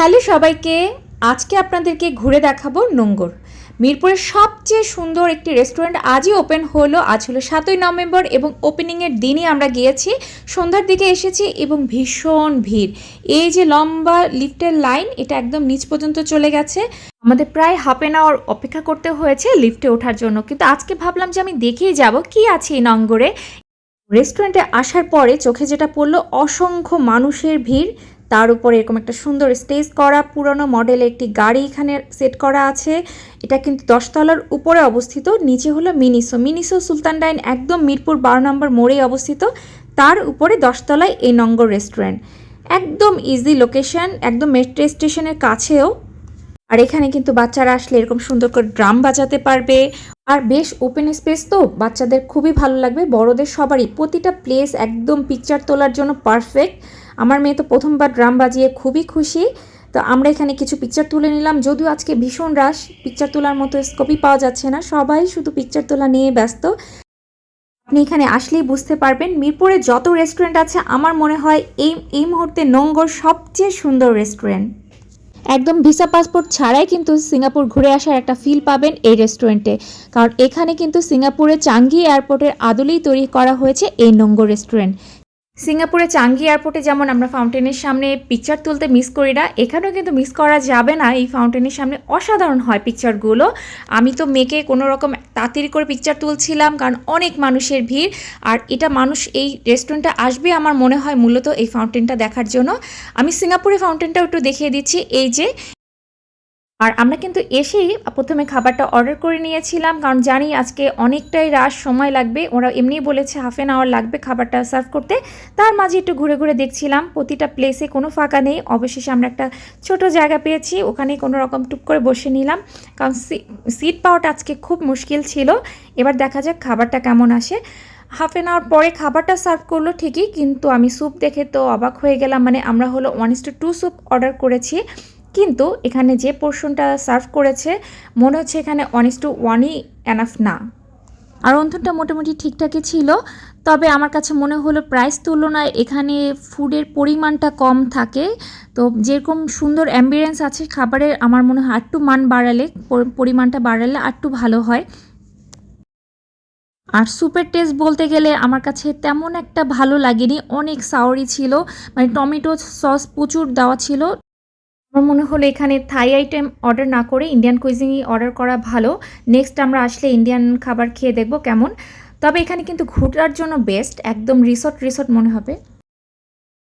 Hello সবাইকে, আজকে আপনাদেরকে ঘুরে দেখাবো নোঙ্গর। মিরপুরের সবচেয়ে সুন্দর একটি রেস্টুরেন্ট আজই ওপেন হলো। আজ হলো সাতই নভেম্বর এবং ওপেনিংয়ের দিনই আমরা গিয়েছি। সন্ধ্যার দিকে এসেছি এবং ভীষণ ভিড়। এই যে লম্বা লিফটের লাইন এটা একদম নিচ পর্যন্ত চলে গেছে। আমাদের প্রায় হাফ এন আওয়ার অপেক্ষা করতে হয়েছে লিফটে ওঠার জন্য। কিন্তু আজকে ভাবলাম যে আমি দেখেই যাব, কি আছে এই নঙ্গরে? রেস্টুরেন্টে আসার পরে চোখে যেটা পড়ল, অসংখ্য মানুষের ভিড়। তার উপর এরকম একটা সুন্দর স্টেজ করা, পুরনো মডেলের একটি গাড়ি এখানে সেট করা আছে। এটা কিন্তু দশতলার উপরে অবস্থিত, নিচে হলো মিনিসো। মিনিসো সুলতান ডাইন একদম মিরপুর বারো নম্বর মোড়েই অবস্থিত। তার উপরে দশতলায় এই নঙ্গর রেস্টুরেন্ট একদম ইজি লোকেশন একদম মেট্রো স্টেশনের কাছেও। আর এখানে কিন্তু বাচ্চারা আসলে এরকম সুন্দর করে ড্রাম বাজাতে পারবে। আর বেশ ওপেন স্পেস তো, বাচ্চাদের খুবই ভালো লাগবে। বড়দের সবারই প্রতিটা প্লেস একদম পিকচার তোলার জন্য পারফেক্ট আমার মেয়ে তো প্রথমবার ড্রাম বাজিয়ে খুবই খুশি। তো আমরা এখানে কিছু পিকচার তুলে নিলাম। যদিও আজকে ভীষণ রাশ পিকচার তোলার মতো স্কোপই পাওয়া যাচ্ছে না। সবাই শুধু পিকচার তোলা নিয়ে ব্যস্ত। আপনি এখানে আসলেই বুঝতে পারবেন মিরপুরে যত রেস্টুরেন্ট আছে, আমার মনে হয় এই এই মুহূর্তে নোঙ্গর সবচেয়ে সুন্দর রেস্টুরেন্ট একদম ভিসা পাসপোর্ট ছাড়াই কিন্তু সিঙ্গাপুর ঘুরে আসার একটা ফিল পাবেন এই রেস্টুরেন্টে কারণ এখানে কিন্তু সিঙ্গাপুরে চাঙ্গি এয়ারপোর্টের আদলেই তৈরি করা হয়েছে এই নোঙ্গো রেস্টুরেন্ট সিঙ্গাপুরে চাঙ্গি এয়ারপোর্টে যেমন আমরা ফাউন্টেনের সামনে পিকচার তুলতে মিস করি না, এখানেও কিন্তু মিস করা যাবে না। এই ফাউন্টেনের সামনে অসাধারণ হয় পিকচারগুলো আমি তো মেকে কোনো রকম তাড়াতাড়ি করে পিকচার তুলছিলাম, কারণ অনেক মানুষের ভিড়। আর এটা মানুষ, এই রেস্টুরেন্টে আসবে আমার মনে হয় মূলত এই ফাউন্টেনটা দেখার জন্য। আমি সিঙ্গাপুরে ফাউন্টেনটাও একটু দেখিয়ে দিচ্ছি। এই যে আর আমরা কিন্তু এসেই প্রথমে খাবারটা অর্ডার করে নিয়েছিলাম, কারণ জানি আজকে অনেকটাই রাশ সময় লাগবে। ওরা এমনিই বলেছে হাফ অ্যান আওয়ার লাগবে খাবারটা সার্ভ করতে। তার মাঝে একটু ঘুরে ঘুরে দেখছিলাম, প্রতিটা প্লেসে কোনো ফাঁকা নেই। অবশেষে আমরা একটা ছোট জায়গা পেয়েছি, ওখানে কোনো রকম টুক করে বসে নিলাম। কারণ সিট পাওয়াটা আজকে খুব মুশকিল ছিল। এবার দেখা যাক খাবারটা কেমন আসে। হাফ অ্যান আওয়ার পরে খাবারটা সার্ভ করল ঠিকই, কিন্তু আমি স্যুপ দেখে তো অবাক হয়ে গেলাম। মানে আমরা হলো one is two two soup order করেছি। কিন্তু এখানে যে পোর্শনটা সার্ভ করেছে, মনে হচ্ছে এখানে ওয়ান টু ওয়ানই এনাফ না। আর রন্ধনটা মোটামুটি ঠিকঠাকই ছিল, তবে আমার কাছে মনে হলো প্রাইস তুলনায় এখানে ফুডের পরিমাণটা কম থাকে। তো যেরকম সুন্দর অ্যাম্বিয়েন্স আছে খাবারের, আমার মনে হয় আরটু মান বাড়ালে পরিমাণটা বাড়ালে আরটু ভালো হয়। আর সুপের টেস্ট বলতে গেলে আমার কাছে তেমন একটা ভালো লাগেনি, অনেক সাওরি ছিল মানে টমেটো সস প্রচুর দেওয়া ছিল। আমার মনে হলো এখানে থাই আইটেম অর্ডার না করে ইন্ডিয়ান কুইজিনই অর্ডার করা ভালো। নেক্সট আমরা আসলে ইন্ডিয়ান খাবার খেয়ে দেখব কেমন। তবে এখানে কিন্তু ঘুরার জন্য বেস্ট একদম রিসোর্ট রিসোর্ট মনে হবে।